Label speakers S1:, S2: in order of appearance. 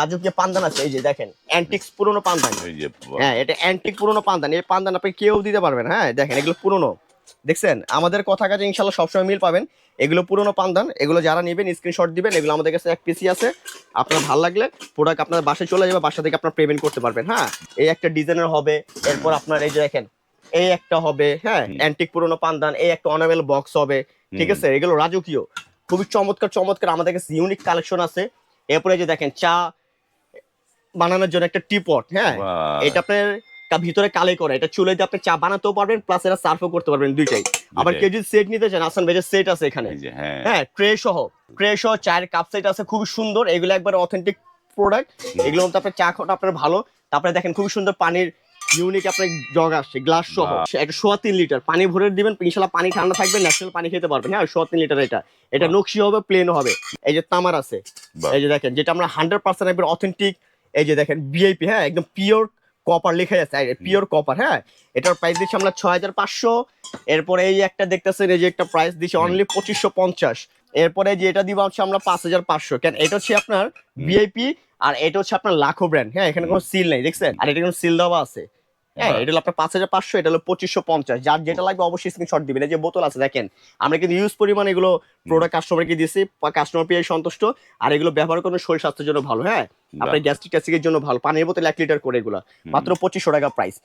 S1: রাজকীয় পান্দান আছে এই যে দেখেন অ্যান্টিক্স পুরনো পান্দান।
S2: এই যে
S1: হ্যাঁ এটা অ্যান্টিক পুরনো পান্দান। এই পান্দান আপনি কেউ দিতে পারবেন হ্যাঁ দেখেন এগুলো পুরনো। দেখছেন? আমাদের কথা কাছে ইনশাল্লাহ সবসময় মিল পাবেন। এগুলো পুরনো পান্দান এগুলো যারা নেবেন স্ক্রিনশট দিবেন এগুলো আমাদের কাছে এক পিসি আছে। আপনার ভালো লাগলে প্রোডাক্ট আপনার বাসায় চলে যাবে বাসা থেকে আপনার পেমেন্ট করতে পারবেন হ্যাঁ। এই একটা ডিজাইনের হবে এরপর আপনার এই যে দেখেন এই একটা হবে হ্যাঁ অ্যান্টিক পুরনো পান্দান এই একটা অনামেল বক্স হবে ঠিক আছে? এগুলো রাজকীয়। খুবই চমৎকার চমৎকার আমাদের কাছে ইউনিক কালেকশন আছে। এরপরে এই যে দেখেন চা বানানোর জন্য একটা টিপট হ্যাঁ? এটা আপনার ভিতরে কালে করে। এটা চুলে দিয়ে আপনি চা বানাতেও পারবেন প্লাস এটা সার্ভও করতে পারবেন দুইটাই। আবার কেউ যদি সেট নিতে চান আসান ভেজের সেট আছে এখানে।
S2: হ্যাঁ।
S1: হ্যাঁ ট্রে সহ। ট্রে সহ চায়ের কাপ সেট আছে খুবই সুন্দর। এগুলো একবার অথেন্টিক প্রোডাক্ট এগুলোর মধ্যে আপনার চা খাওয়াটা আপনার ভালো। তারপরে দেখেন খুবই সুন্দর পানির ইউনিক আপনার জগ আসছে গ্লাস সহ। একটা সোয়া তিন লিটার পানি ভরে দিবেন ইনশাল্লাহ পানি ঠান্ডা থাকবে ন্যাচারাল পানি খেতে পারবেন। হ্যাঁ সোয়া তিন লিটার এটা। এটা। নকশি হবে প্লেন হবে। এই যে তামার আছে। এই যে দেখেন যেটা আমরা হান্ড্রেড পার্সেন্ট একবার অথেন্টিক এই যে দেখেন বিআইপি হ্যাঁ একদম পিওর কপার লেখা যাচ্ছে পিওর কপার হ্যাঁ এটার প্রাইস দিচ্ছে আমরা ছয় হাজার পাঁচশো। এরপরে এই একটা দেখতেছেন এই যে একটা প্রাইস দিচ্ছে অনলি পঁচিশশো পঞ্চাশ। এরপরে যে এটা দিবা হচ্ছে আমরা পাঁচ হাজার পাঁচশো। কেন এটা হচ্ছে আপনার বিআইপি আর এটা হচ্ছে আপনার লাখো ব্র্যান্ড হ্যাঁ এখানে কোনো সিল নেই দেখছেন? আর এটা কোনো সিল দেওয়া আছে। হ্যাঁ এটা হলো আপনার পাঁচ হাজার পাঁচশো এটা হলো পঁচিশশো পঞ্চাশ। যার যেটা লাগবে অবশ্যই স্ক্রিনশট দিবেন। এই যে বোতল আছে দেখেন আমরা কিন্তু ইউজ পরিমাণ এগুলো প্রোডাক্ট কাস্টমারকে দিয়েছি কাস্টমার পেয়ে সন্তুষ্ট। আর এগুলো ব্যবহার করলে শরীর স্বাস্থ্যের জন্য ভালো হ্যাঁ? আপনার গ্যাস্ট্রিক ট্যাস্ট্রিকের জন্য ভালো পানির বোতল এক লিটার করে এগুলো। মাত্র পঁচিশশো টাকা প্রাইস